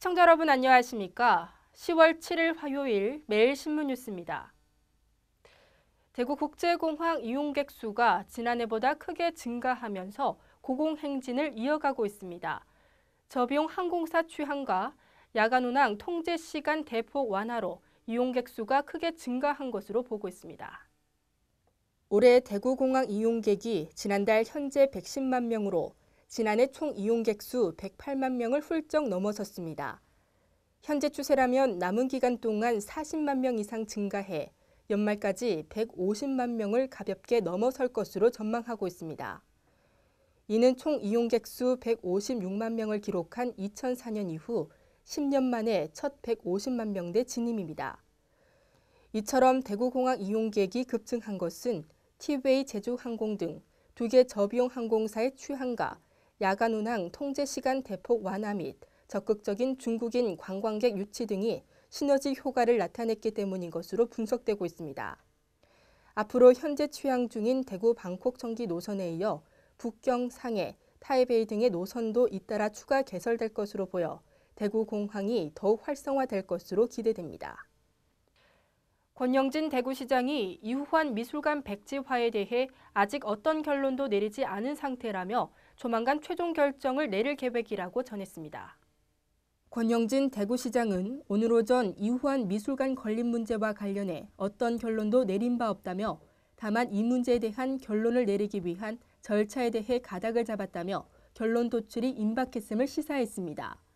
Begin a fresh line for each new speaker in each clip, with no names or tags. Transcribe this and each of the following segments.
시청자 여러분 안녕하십니까? 10월 7일 화요일 매일신문 뉴스입니다. 대구 국제공항 이용객 수가 지난해보다 크게 증가하면서 고공행진을 이어가고 있습니다. 저비용 항공사 취항과 야간 운항 통제 시간 대폭 완화로 이용객 수가 크게 증가한 것으로 보고 있습니다. 올해 대구공항 이용객이 지난달 현재 110만 명으로 지난해 총 이용객 수 108만 명을 훌쩍 넘어섰습니다. 현재 추세라면 남은 기간 동안 40만 명 이상 증가해 연말까지 150만 명을 가볍게 넘어설 것으로 전망하고 있습니다. 이는 총 이용객 수 156만 명을 기록한 2004년 이후 10년 만에 첫 150만 명대 진입입니다. 이처럼 대구공항 이용객이 급증한 것은 티웨이 제주항공 등 두 개 저비용 항공사의 취항과 야간 운항 통제 시간 대폭 완화 및 적극적인 중국인 관광객 유치 등이 시너지 효과를 나타냈기 때문인 것으로 분석되고 있습니다. 앞으로 현재 취항 중인 대구 방콕 청기 노선에 이어 북경, 상해, 타이베이 등의 노선도 잇따라 추가 개설될 것으로 보여 대구 공항이 더욱 활성화될 것으로 기대됩니다. 권영진 대구시장이 이후환 미술관 백지화에 대해 아직 어떤 결론도 내리지 않은 상태라며 조만간 최종 결정을 내릴 계획이라고 전했습니다. 권영진 대구시장은 오늘 오전 이후환 미술관 건립 문제와 관련해 어떤 결론도 내린 바 없다며 다만 이 문제에 대한 결론을 내리기 위한 절차에 대해 가닥을 잡았다며 결론 도출이 임박했음을 시사했습니다.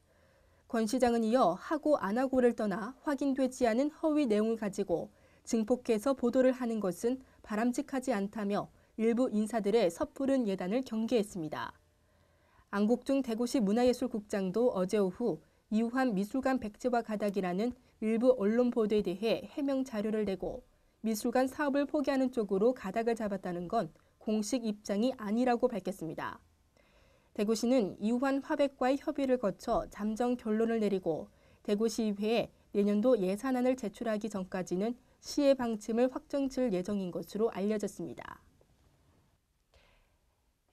권 시장은 이어 하고 안 하고를 떠나 확인되지 않은 허위 내용을 가지고 증폭해서 보도를 하는 것은 바람직하지 않다며 일부 인사들의 섣부른 예단을 경계했습니다. 안국중 대구시 문화예술국장도 어제 오후 이우환 미술관 백지화 가닥이라는 일부 언론 보도에 대해 해명 자료를 내고 미술관 사업을 포기하는 쪽으로 가닥을 잡았다는 건 공식 입장이 아니라고 밝혔습니다. 대구시는 이우환 화백과의 협의를 거쳐 잠정 결론을 내리고 대구시의회에 내년도 예산안을 제출하기 전까지는 시의 방침을 확정칠 예정인 것으로 알려졌습니다.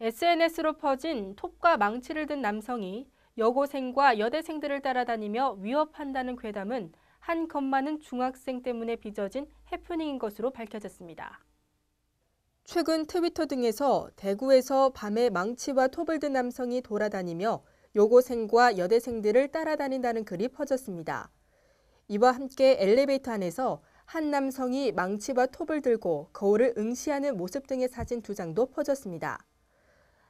SNS로 퍼진 톱과 망치를 든 남성이 여고생과 여대생들을 따라다니며 위협한다는 괴담은 한겁 많은 중학생 때문에 빚어진 해프닝인 것으로 밝혀졌습니다. 최근 트위터 등에서 대구에서 밤에 망치와 톱을 든 남성이 돌아다니며 여고생과 여대생들을 따라다닌다는 글이 퍼졌습니다. 이와 함께 엘리베이터 안에서 한 남성이 망치와 톱을 들고 거울을 응시하는 모습 등의 사진 두 장도 퍼졌습니다.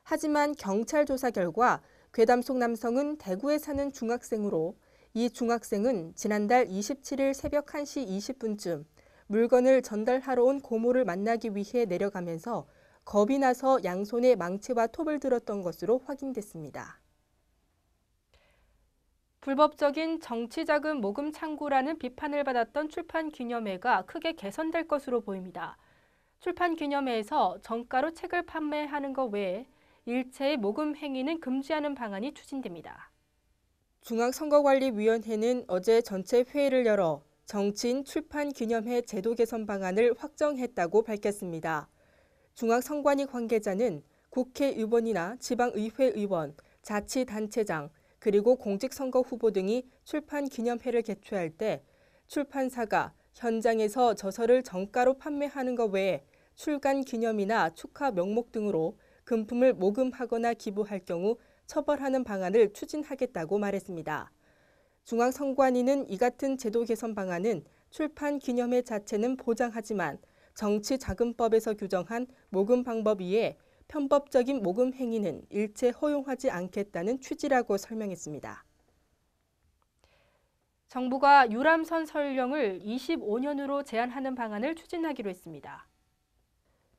하지만 경찰 조사 결과 괴담 속 남성은 대구에 사는 중학생으로 이 중학생은 지난달 27일 새벽 1시 20분쯤 물건을 전달하러 온 고모를 만나기 위해 내려가면서 겁이 나서 양손에 망치와 톱을 들었던 것으로 확인됐습니다. 불법적인 정치자금 모금 창구라는 비판을 받았던 출판기념회가 크게 개선될 것으로 보입니다. 출판기념회에서 정가로 책을 판매하는 것 외에 일체의 모금 행위는 금지하는 방안이 추진됩니다. 중앙선거관리위원회는 어제 전체 회의를 열어 정치인 출판 기념회 제도 개선 방안을 확정했다고 밝혔습니다. 중앙선관위 관계자는 국회의원이나 지방의회 의원, 자치단체장, 그리고 공직선거 후보 등이 출판 기념회를 개최할 때 출판사가 현장에서 저서를 정가로 판매하는 것 외에 출간 기념이나 축하 명목 등으로 금품을 모금하거나 기부할 경우 처벌하는 방안을 추진하겠다고 말했습니다. 중앙선관위는 이 같은 제도 개선 방안은 출판 기념회 자체는 보장하지만 정치자금법에서 규정한 모금 방법 위에 편법적인 모금 행위는 일체 허용하지 않겠다는 취지라고 설명했습니다. 정부가 유람선 설령을 25년으로 제한하는 방안을 추진하기로 했습니다.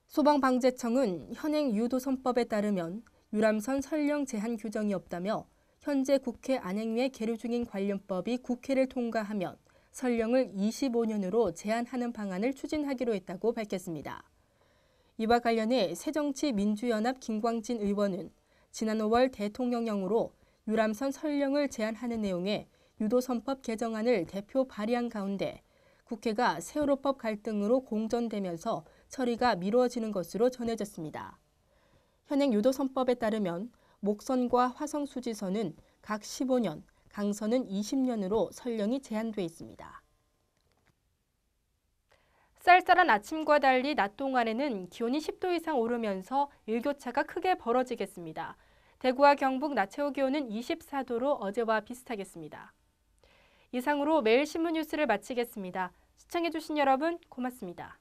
소방방재청은 현행 유도선법에 따르면 유람선 설령 제한 규정이 없다며 현재 국회 안행위에 계류 중인 관련법이 국회를 통과하면 설령을 25년으로 제한하는 방안을 추진하기로 했다고 밝혔습니다. 이와 관련해 새정치민주연합 김광진 의원은 지난 5월 대통령령으로 유람선 설령을 제한하는 내용의 유도선법 개정안을 대표 발의한 가운데 국회가 세월호법 갈등으로 공전되면서 처리가 미루어지는 것으로 전해졌습니다. 현행 유도선법에 따르면 목선과 화성수지선은 각 15년, 각 당선은 20년으로 설령이 제한돼 있습니다. 쌀쌀한 아침과 달리 낮 동안에는 기온이 10도 이상 오르면서 일교차가 크게 벌어지겠습니다. 대구와 경북 낮 최고 기온은 24도로 어제와 비슷하겠습니다. 이상으로 매일 신문 뉴스를 마치겠습니다. 시청해주신 여러분 고맙습니다.